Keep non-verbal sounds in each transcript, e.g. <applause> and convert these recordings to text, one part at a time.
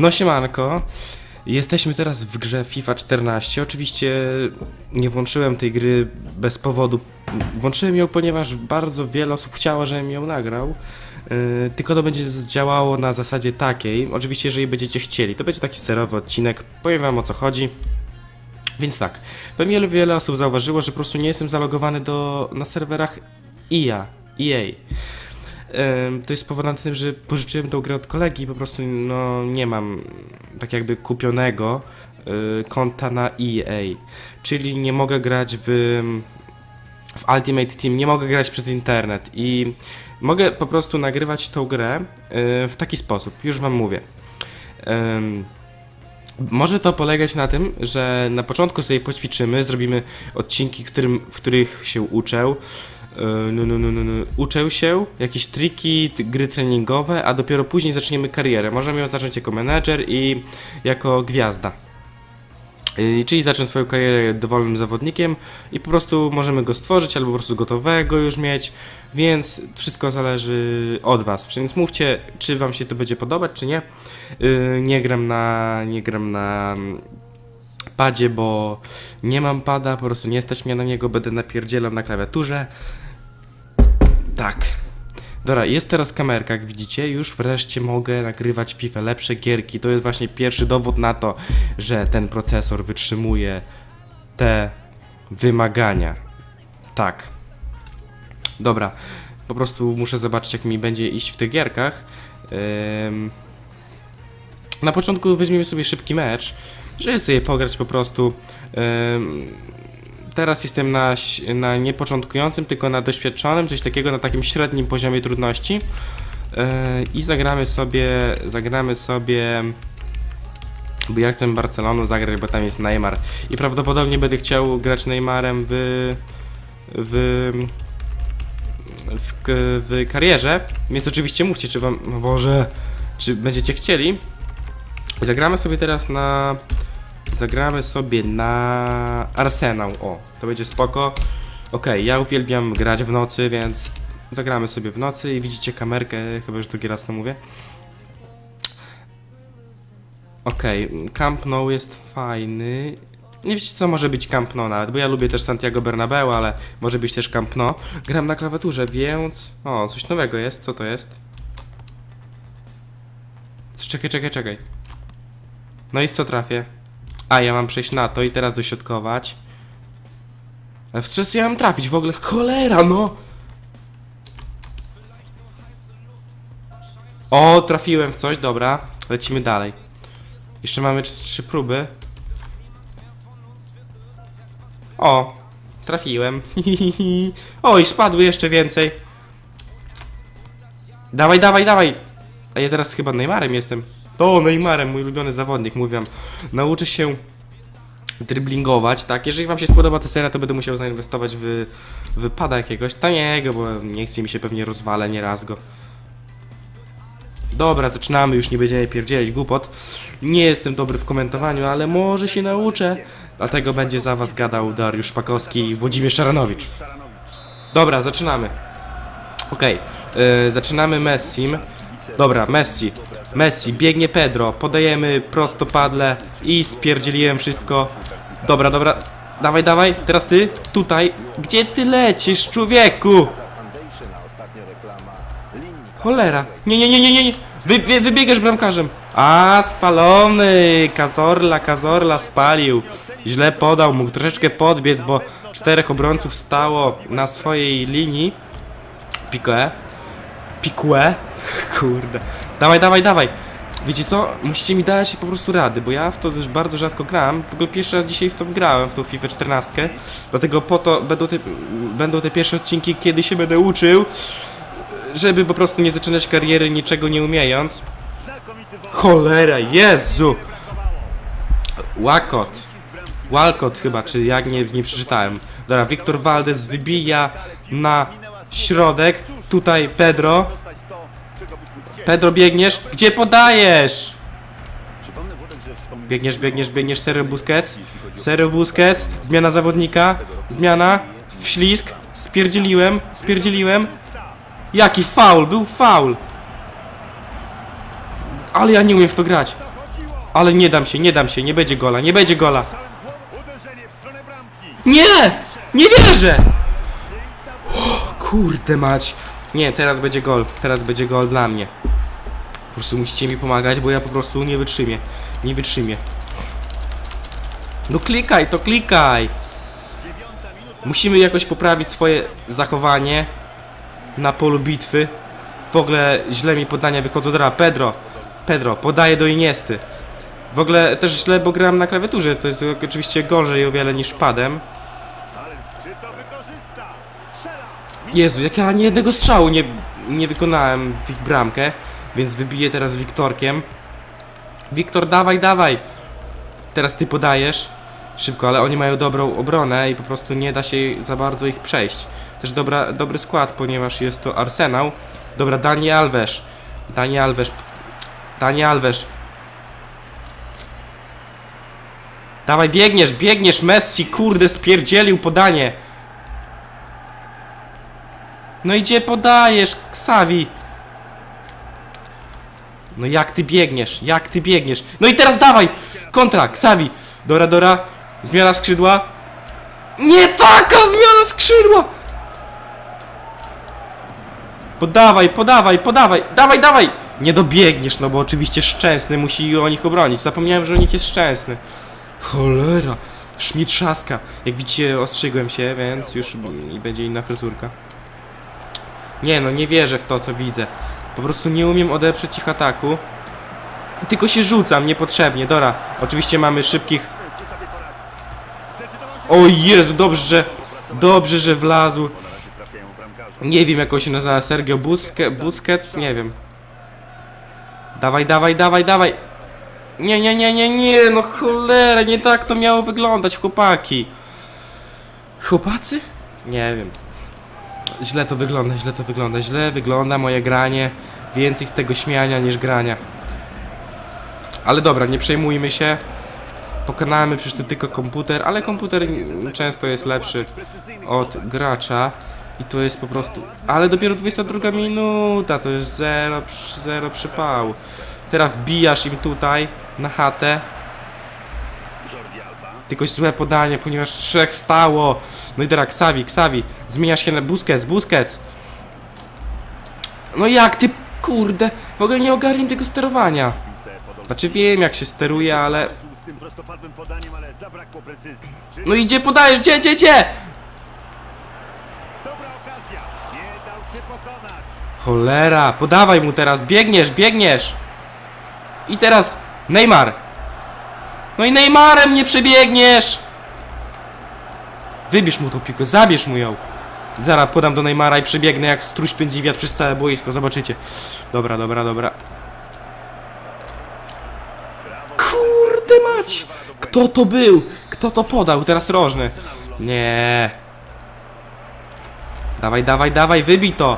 No siemanko, jesteśmy teraz w grze FIFA 14. Oczywiście nie włączyłem tej gry bez powodu. Włączyłem ją, ponieważ bardzo wiele osób chciało, żebym ją nagrał. Yy, tylko to będzie działało na zasadzie takiej. Oczywiście, jeżeli będziecie chcieli, to będzie taki serowy odcinek. Powiem wam o co chodzi. Więc tak, pewnie wiele osób zauważyło, że po prostu nie jestem zalogowany do, na serwerach EA. EA. To jest spowodowane tym, że pożyczyłem tą grę od kolegi i po prostu no, nie mam tak jakby kupionego y, konta na EA. Czyli nie mogę grać w, w Ultimate Team, nie mogę grać przez internet i mogę po prostu nagrywać tą grę y, w taki sposób, już wam mówię. Może to polegać na tym, że na początku sobie poćwiczymy, zrobimy odcinki, którym, w których się uczę. Yy, No, no, no. Uczę się, jakieś triki, gry treningowe, a dopiero później zaczniemy karierę. Możemy ją zacząć jako menedżer i jako gwiazda. Yy, Czyli zacznę swoją karierę dowolnym zawodnikiem i po prostu możemy go stworzyć, albo po prostu gotowego już mieć, więc wszystko zależy od Was. Więc mówcie, czy Wam się to będzie podobać, czy nie. Yy, nie gram na. nie gram na mm, padzie, bo nie mam pada, po prostu nie stać mnie na niego, będę napierdzielał na klawiaturze. Tak. Dobra, jest teraz kamerka, jak widzicie, już wreszcie mogę nagrywać FIFA, lepsze gierki. To jest właśnie pierwszy dowód na to, że ten procesor wytrzymuje te wymagania. Tak. Dobra, po prostu muszę zobaczyć, jak mi będzie iść w tych gierkach. Ym... Na początku weźmiemy sobie szybki mecz, żeby sobie pograć po prostu. Ym, Teraz jestem na, na nie początkującym, tylko na doświadczonym, coś takiego na takim średnim poziomie trudności. Yy, I zagramy sobie, zagramy sobie, bo ja chcę Barcelonu zagrać, bo tam jest Neymar. I prawdopodobnie będę chciał grać Neymarem w, w, w, w karierze, więc oczywiście mówcie, czy wam, no Boże, czy będziecie chcieli. Zagramy sobie teraz na Zagramy sobie na Arsenał. O, to będzie spoko. Okej, ja uwielbiam grać w nocy, więc zagramy sobie w nocy i widzicie kamerkę, chyba już drugi raz to mówię. Okej, Camp Nou jest fajny. Nie wiecie co może być Camp Nou nawet, bo ja lubię też Santiago Bernabeu, ale może być też Camp Nou. Gram na klawiaturze, więc... O, coś nowego jest, co to jest? Czekaj, czekaj, czekaj. No i co trafię? A, ja mam przejść na to i teraz dośrodkować. W ja mam trafić w ogóle? Cholera, no! O, trafiłem w coś, dobra. Lecimy dalej. Jeszcze mamy trz- trzy próby. O, trafiłem. <laughs> o, i spadły jeszcze więcej. Dawaj, dawaj, dawaj! A ja teraz chyba Neymarem jestem. To Neymarem, mój ulubiony zawodnik, mówię. Nauczę się driblingować, tak? Jeżeli wam się spodoba ta seria, to będę musiał zainwestować w wypada jakiegoś taniego, bo nie chce mi się pewnie rozwalę nieraz go. Dobra, zaczynamy, już nie będziemy pierdzielić głupot. Nie jestem dobry w komentowaniu, ale może się nauczę. Dlatego będzie za was gadał Dariusz Szpakowski i Włodzimierz Szaranowicz. Dobra, zaczynamy. Okej, yy, zaczynamy Messim. Dobra, Messi. Messi, biegnie Pedro, podajemy prostopadle i spierdzieliłem wszystko. Dobra, dobra. Dawaj, dawaj, teraz ty, tutaj. Gdzie ty lecisz, człowieku? Cholera. Nie, nie, nie, nie, nie. Wy, wy, wybiegasz bramkarzem. A, spalony. Kazorla, Kazorla spalił. Źle podał, mógł troszeczkę podbiec, bo czterech obrońców stało na swojej linii. Pique. Pique. <laughs> Kurde. Dawaj, dawaj, dawaj. Wiecie co? Musicie mi dać po prostu rady, bo ja w to też bardzo rzadko gram. W ogóle pierwszy raz dzisiaj w to grałem, w tą FIFA 14. Dlatego po to będą te, będą te pierwsze odcinki, kiedy się będę uczył, żeby po prostu nie zaczynać kariery niczego nie umiejąc. Cholera, Jezu! Łakot. Walcott chyba, czy jak nie, nie przeczytałem. Dobra, Wiktor Valdez wybija na środek. Tutaj Pedro. Pedro biegniesz? Gdzie podajesz? Biegniesz, biegniesz, biegniesz, Sergio Busquets. Sergio Busquets, zmiana zawodnika, zmiana, wślizg, spierdzieliłem, spierdzieliłem. Jaki faul, był faul. Ale ja nie umiem w to grać. ale nie dam się, nie dam się, nie będzie gola, nie będzie gola. Nie! Nie wierzę! O, kurde mać. Nie, teraz będzie gol. Teraz będzie gol dla mnie. Prostu musicie mi pomagać, bo ja po prostu nie wytrzymię. Nie wytrzymię. No klikaj, to klikaj! Musimy jakoś poprawić swoje zachowanie na polu bitwy. W ogóle źle mi podania wychodzą. Dobra, Pedro. Pedro, podaje do Iniesty. W ogóle też źle, bo grałem na klawiaturze. To jest oczywiście gorzej o wiele niż padem. Jezu, jak ja ani jednego strzału nie, nie wykonałem w ich bramkę, więc wybiję teraz Wiktorkiem. Wiktor, dawaj, dawaj! Teraz ty podajesz. Szybko, ale oni mają dobrą obronę i po prostu nie da się za bardzo ich przejść. Też dobra, dobry skład, ponieważ jest to Arsenał. Dobra, Dani Alves. Dani Alves. Dani Alves. Dawaj, biegniesz, biegniesz, Messi, kurde, spierdzielił podanie. No i gdzie podajesz, Ksawi? No jak ty biegniesz, jak ty biegniesz? No i teraz dawaj! Kontra, Ksawi! Dora, Dora, zmiana skrzydła. Nie taka zmiana skrzydła! Podawaj, podawaj, podawaj, dawaj, dawaj! Nie dobiegniesz, no bo oczywiście Szczęsny musi o nich obronić. Zapomniałem, że o nich jest Szczęsny. Cholera! Szmit trzaska. Jak widzicie, ostrzygłem się, więc już i będzie inna fryzurka. Nie no, nie wierzę w to, co widzę. Po prostu nie umiem odeprzeć ich ataku. Tylko się rzucam niepotrzebnie. Dora, oczywiście mamy szybkich... O Jezu, dobrze, że... Dobrze, że wlazł. Nie wiem, jak on się nazywa. Sergio Busque... Busquets? Nie wiem. Dawaj, dawaj, dawaj, dawaj. Nie, nie, nie, nie, nie, no cholera, nie tak to miało wyglądać, chłopaki. Chłopacy? Nie wiem. Źle to wygląda, źle to wygląda, źle wygląda moje granie. Więcej z tego śmiania niż grania. Ale dobra, nie przejmujmy się. Pokonamy przecież to tylko komputer, ale komputer często jest lepszy od gracza. I to jest po prostu... Ale dopiero 22 minuta, to jest zero, zero przypału. Teraz wbijasz im tutaj, na chatę. Tylko złe podanie, ponieważ trzech stało. No i teraz Ksawi, Ksawi. Zmieniasz się na Busquets, Busquets. No jak ty, kurde, w ogóle nie ogarniam tego sterowania. Znaczy wiem jak się steruje, ale... No i gdzie podajesz, gdzie, gdzie, gdzie? Cholera, podawaj mu teraz, biegniesz, biegniesz. I teraz Neymar. No i Neymarem nie przebiegniesz. Wybierz mu tą piłkę, zabierz mu ją. Zaraz podam do Neymara i przebiegnę jak struś pędzi wiatr przez całe boisko, zobaczycie. Dobra, dobra, dobra. Kurde mać! Kto to był? Kto to podał? Teraz rożny. Nie. Dawaj, dawaj, dawaj, wybij to.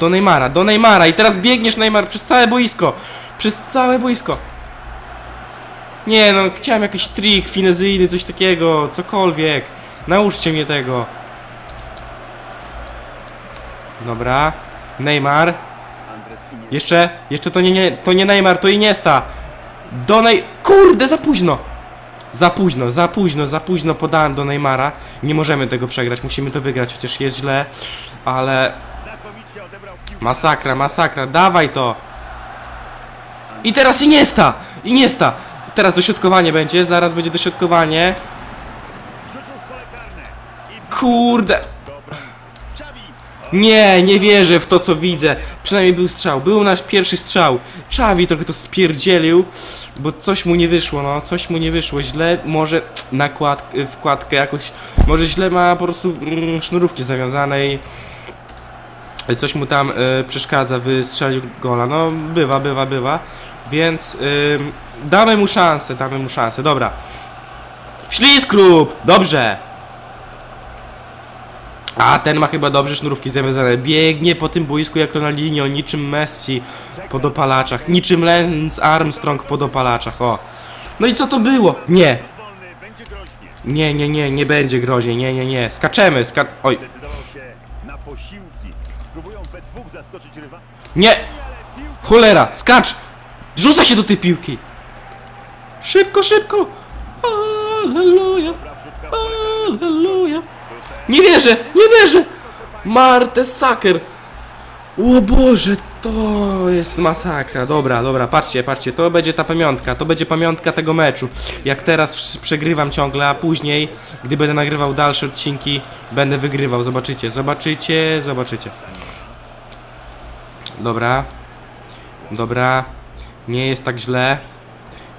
Do Neymara, do Neymara i teraz biegniesz Neymar przez całe boisko. Przez całe boisko. Nie no, chciałem jakiś trik finezyjny, coś takiego, cokolwiek. Nauczcie mnie tego. Dobra. Neymar. Jeszcze, jeszcze to nie, nie, to nie Neymar, to Iniesta. Do Nej... Kurde, za późno. Za późno, za późno, za późno podałem do Neymara. Nie możemy tego przegrać, musimy to wygrać, chociaż jest źle, ale. Masakra, masakra, dawaj to! I teraz Iniesta! Iniesta! Teraz dośrodkowanie będzie, zaraz będzie dośrodkowanie. W Kurde! Nie, nie wierzę w to, co widzę. Przynajmniej był strzał. Był nasz pierwszy strzał. Czawi trochę to spierdzielił, bo coś mu nie wyszło, no. Coś mu nie wyszło. Źle może nakład, wkładkę jakoś... Może źle ma po prostu mm, sznurówki zawiązane i... Coś mu tam y, przeszkadza, wystrzelił gola. No, bywa, bywa, bywa. Więc ym, damy mu szansę, damy mu szansę. Dobra. Śliskrób! Dobrze! A, ten ma chyba dobrze sznurówki zawiązane. Biegnie po tym boisku jak Ronaldinho, niczym Messi po dopalaczach. Niczym Lance Armstrong po dopalaczach, o. No i co to było? Nie. Nie, nie, nie, nie będzie groźnie, nie, nie, nie. Skaczemy, ska... Oj, nie! Cholera, skacz! Rzuca się do tej piłki! Szybko, szybko! Alleluja! Alleluja! Nie wierzę, nie wierzę! Marte Saker! O Boże, to jest masakra. Dobra, dobra, patrzcie, patrzcie, to będzie ta pamiątka, to będzie pamiątka tego meczu. Jak teraz przegrywam ciągle, a później, gdy będę nagrywał dalsze odcinki, będę wygrywał. Zobaczycie, zobaczycie, zobaczycie. Dobra. Dobra. Nie jest tak źle.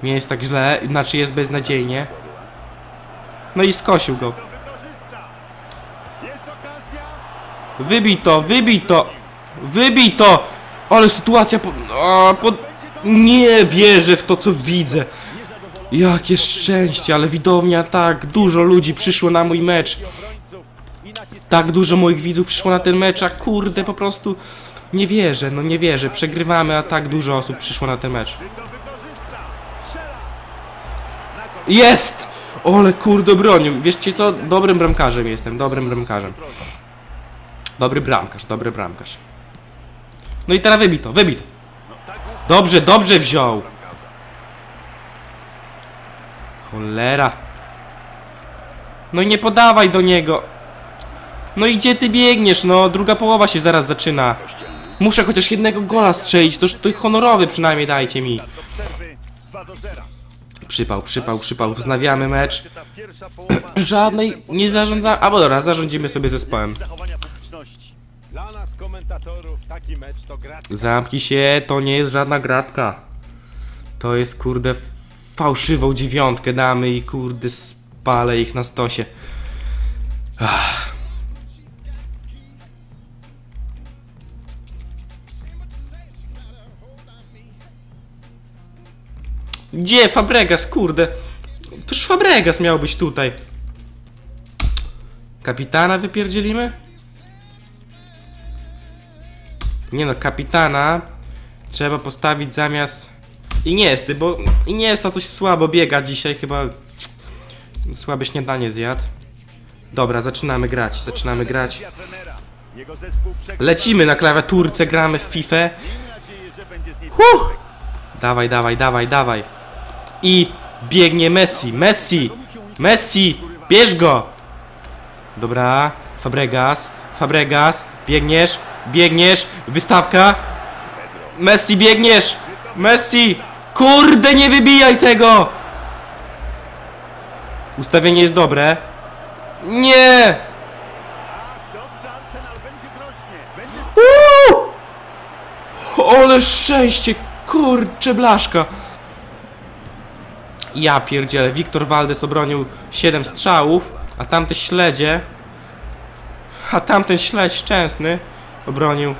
Nie jest tak źle, znaczy jest beznadziejnie. No i skosił go. Wybij to, wybij to! Wybij to! Ale sytuacja po... O, po... Nie wierzę w to, co widzę. Jakie szczęście, ale widownia tak, dużo ludzi przyszło na mój mecz. Tak dużo moich widzów przyszło na ten mecz, a kurde, po prostu nie wierzę, no nie wierzę. Przegrywamy, a tak dużo osób przyszło na ten mecz. Jest! Ole kurde bronił. Wiecie co? Dobrym bramkarzem jestem, dobrym bramkarzem. Dobry bramkarz, dobry bramkarz. No i teraz wybij to, wybij to. Tak głównie Dobrze, dobrze wziął. Cholera. No i nie podawaj do niego. No i gdzie ty biegniesz? No, druga połowa się zaraz zaczyna. Muszę chociaż jednego gola strzelić, to, to honorowy przynajmniej dajcie mi. Do przerwy 2 do 0. Przypał, przypał, przypał, wznawiamy mecz. <clears throat> Żadnej nie zarządza... Albo dobra, zarządzimy sobie zespołem. Zamknij się, to nie jest żadna gratka. To jest kurde fałszywą dziewiątkę damy i kurde spalę ich na stosie. Ach. Gdzie Fabregas, kurde? Toż Fabregas miał być tutaj. Kapitana wypierdzielimy? Nie no, kapitana trzeba postawić zamiast Iniesty, bo Iniesta coś słabo biega dzisiaj, chyba słabe śniadanie zjadł. Dobra, zaczynamy grać, zaczynamy grać. Lecimy na klawiaturce, gramy w FIFA. Huh! Dawaj, dawaj, dawaj, dawaj. I biegnie Messi, Messi, Messi, bierz go. Dobra, Fabregas, Fabregas, biegniesz, biegniesz, wystawka. Messi, biegniesz, Messi, kurde, nie wybijaj tego. Ustawienie jest dobre. Nie! Uuu! Ale szczęście, kurcze blaszka. Ja pierdzielę, Wiktor Waldes obronił 7 strzałów, a tamte śledzie, a tamten śledź szczęsny obronił.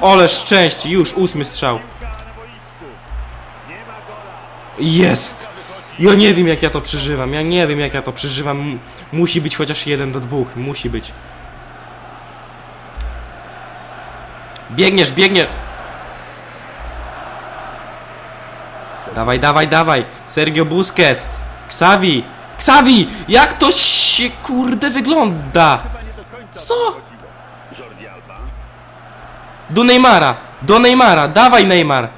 Ole szczęście, już ósmy strzał. Jest! Ja nie wiem jak ja to przeżywam, ja nie wiem jak ja to przeżywam. Musi być chociaż jeden do dwóch, musi być. Biegniesz, biegniesz! Dawaj, dawaj, dawaj! Sergio Busquets! Xavi! Xavi! Jak to się kurde wygląda? Co? Do Neymara! Do Neymara! Dawaj Neymar!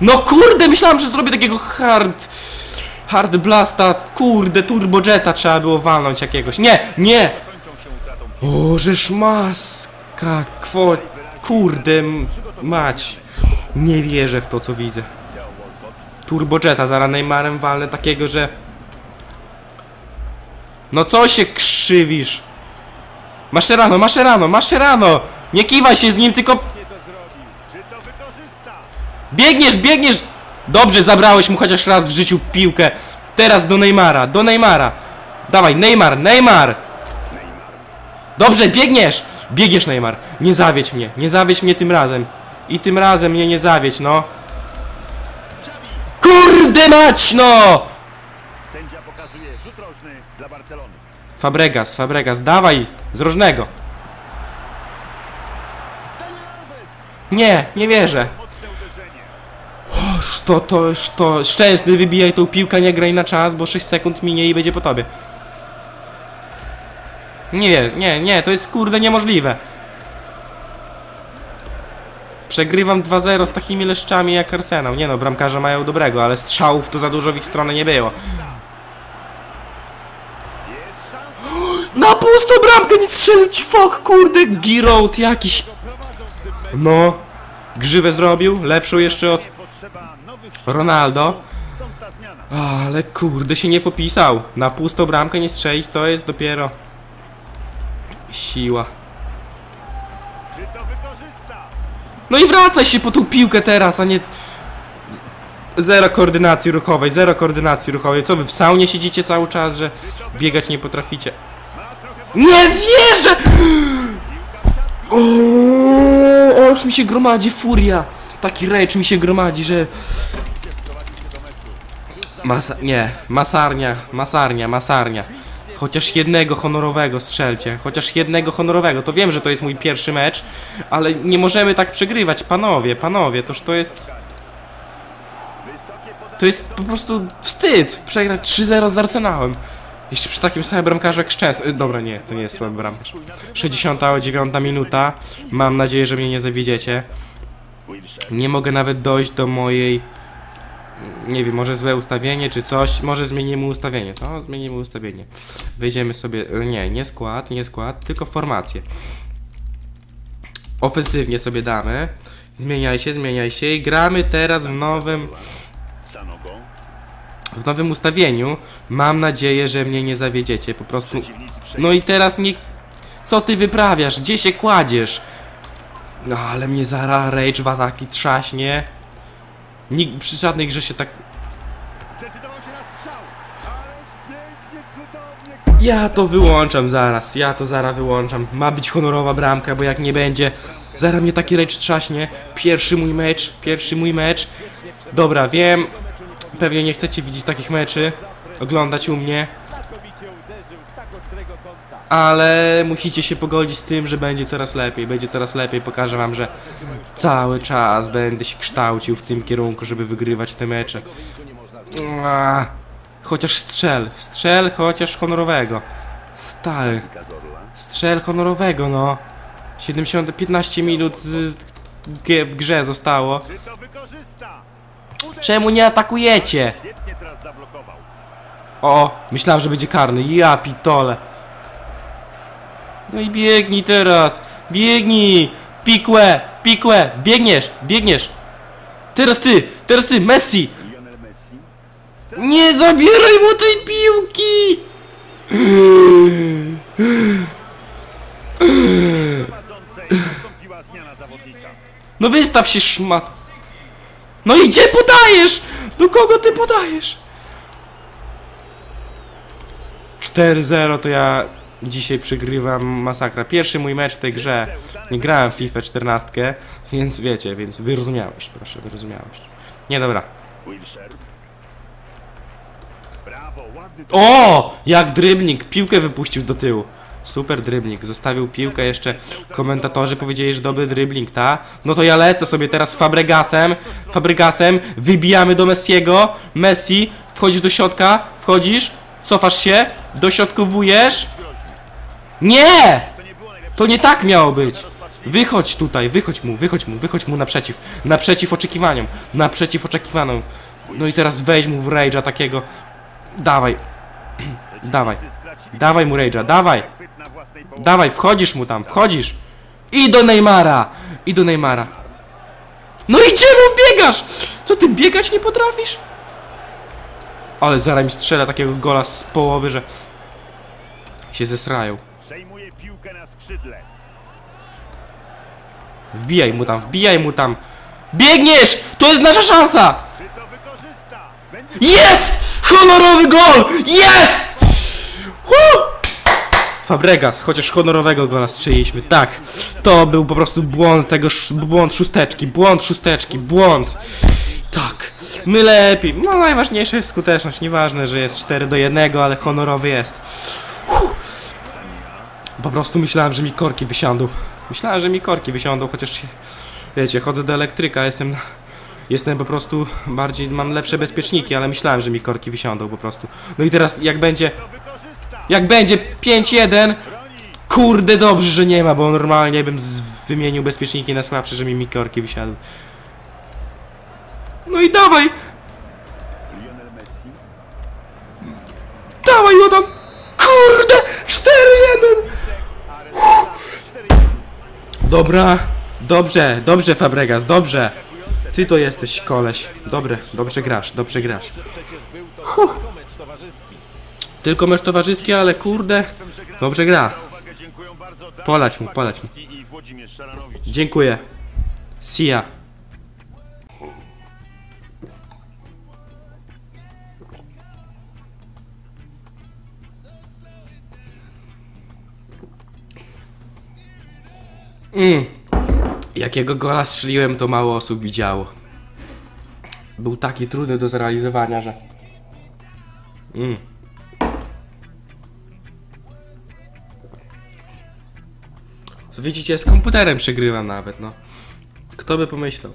No kurde, myślałem, że zrobię takiego hard... Hard blasta, kurde, turbo jetta trzeba było walnąć jakiegoś. Nie, nie! O, żeż maska, kwo... Kurde, mać. Nie wierzę w to, co widzę. Theo Walcott. Turbo jetta, zaraz Neymarem walnę takiego, że... No co się krzywisz? Maszerano, maszerano, maszerano! Nie kiwaj się z nim, tylko biegniesz, biegniesz! Dobrze, zabrałeś mu chociaż raz w życiu piłkę. Teraz do Neymara, do Neymara. Dawaj, Neymar, Neymar! Dobrze, biegniesz! Biegniesz, Neymar. Nie zawiedź mnie, nie zawiedź mnie tym razem. I tym razem mnie nie zawiedź, no. Kurde mać, no! Sędzia pokazuje rzut rożny dla Barcelony. Fabregas, Fabregas, dawaj, z rożnego. Nie, nie wierzę. Oż to, to, to, szczęsny, wybijaj tą piłkę, nie graj na czas, bo 6 sekund minie i będzie po tobie. Nie, nie, nie, to jest kurde niemożliwe. Przegrywam 2-0 z takimi leszczami jak Arsenał. Nie no, bramkarze mają dobrego, ale strzałów to za dużo w ich stronę nie było. <gasps> Na pustą bramkę nie strzelił fuck, kurde, Giroud jakiś. No, grzywę zrobił, lepszą jeszcze od Ronaldo. Ale kurde się nie popisał. Na pustą bramkę nie strzelić to jest dopiero siła. No i wracaj się po tą piłkę teraz, a nie... Zero koordynacji ruchowej, zero koordynacji ruchowej. Co wy w saunie siedzicie cały czas, że biegać nie potraficie? Nie wierzę! O, o, już mi się gromadzi furia. Taki rage mi się gromadzi, że... Masa... Nie, masarnia, masarnia, masarnia. Chociaż jednego honorowego strzelcie, chociaż jednego honorowego. To wiem, że to jest mój pierwszy mecz, ale nie możemy tak przegrywać, panowie, panowie, toż to jest... To jest po prostu wstyd przegrać 3-0 z Arsenałem. Jeśli przy takim samym bramkarzu jak Szczęs... y, Dobra, nie, to nie jest słaby bramkarz. 69 minuta. Mam nadzieję, że mnie nie zawiedziecie. Nie mogę nawet dojść do mojej... Nie wiem, może złe ustawienie czy coś. Może zmienimy ustawienie. To zmienimy ustawienie. Wejdziemy sobie... y, Nie, nie skład, nie skład, tylko formację. Ofensywnie sobie damy. Zmieniaj się, zmieniaj się i gramy teraz w nowym... W nowym ustawieniu. Mam nadzieję, że mnie nie zawiedziecie. Po prostu. No i teraz nie. Co ty wyprawiasz? Gdzie się kładziesz? No ale mnie zara rage w ataki trzaśnie. Nikt przy żadnej grze się tak. Ja to wyłączam zaraz. Ja to zaraz wyłączam. Ma być honorowa bramka, bo jak nie będzie. Zaraz mnie taki rage trzaśnie. Pierwszy mój mecz. Pierwszy mój mecz. Dobra, wiem. Pewnie nie chcecie widzieć takich meczy. Oglądać u mnie. Ale musicie się pogodzić z tym, że będzie coraz lepiej, będzie coraz lepiej. Pokażę wam, że cały czas będę się kształcił w tym kierunku, żeby wygrywać te mecze. Chociaż strzel, strzel chociaż honorowego. Stary, strzel honorowego, no. 70, 15 minut z, w grze zostało. Czemu nie atakujecie? O, myślałem, że będzie karny. Ja pitole. No i biegnij teraz. Biegnij. Pikłe, pikłe. Biegniesz, biegniesz. Teraz ty, teraz ty, Messi. Nie zabieraj mu tej piłki. No wystaw się szmat. No i gdzie podajesz? Do kogo ty podajesz? 4-0 to ja dzisiaj przegrywam masakra. Pierwszy mój mecz w tej grze. Nie grałem w FIFA 14, więc wiecie, więc wyrozumiałeś, proszę, wyrozumiałeś. Nie, dobra. O! Jak drybnik, piłkę wypuścił do tyłu. Super drybnik, zostawił piłkę jeszcze. Komentatorzy powiedzieli, że dobry drybling, ta? No to ja lecę sobie teraz Fabregasem. Fabregasem, wybijamy do Messiego. Messi, wchodzisz do środka, wchodzisz, cofasz się, dośrodkowujesz. Nie! To nie tak miało być. Wychodź tutaj, wychodź mu, wychodź mu, wychodź mu naprzeciw. Naprzeciw oczekiwaniom, naprzeciw oczekiwaniom. No i teraz wejdź mu w rage'a takiego. Dawaj, <clears throat> dawaj, dawaj mu rage'a, dawaj. Dawaj, wchodzisz mu tam, wchodzisz. I do Neymara, i do Neymara. No i czemu biegasz? Co ty biegać nie potrafisz? Ale zaraz mi strzela takiego gola z połowy, że się zesrają. Skrzydle. Wbijaj mu tam, wbijaj mu tam. Biegniesz! To jest nasza szansa! Jest! Honorowy gol! Jest! Huh! Fabregas, chociaż honorowego gola strzeliśmy. Tak, to był po prostu błąd tego, błąd szósteczki, błąd szósteczki, błąd. Tak, my lepiej. No najważniejsza jest skuteczność, nieważne, że jest 4 do 1, ale honorowy jest. Huh. Po prostu myślałem, że mi korki wysiądą. Myślałem, że mi korki wysiądą, chociaż wiecie, chodzę do elektryka, jestem. Jestem po prostu bardziej, mam lepsze bezpieczniki, ale myślałem, że mi korki wysiądą po prostu. No i teraz jak będzie, jak będzie 5-1, Kurde, dobrze, że nie ma, bo normalnie bym wymienił bezpieczniki na słabsze, że mi mikorki wysiadły. No i dawaj! Dawaj go tam! Kurde! 4-1! Dobra, dobrze, dobrze Fabregas, dobrze. Ty to jesteś koleś. Dobre, dobrze grasz, dobrze grasz. To tylko mecz towarzyski. Ale kurde, dobrze gra. Dziękuję Polać mu, polać mu. Pakowski I Włodzimierz Mm. Jakiego gola strzeliłem, to mało osób widziało. Był taki trudny do zrealizowania, że... Mm. Widzicie, z komputerem przegrywam nawet, no. Kto by pomyślał?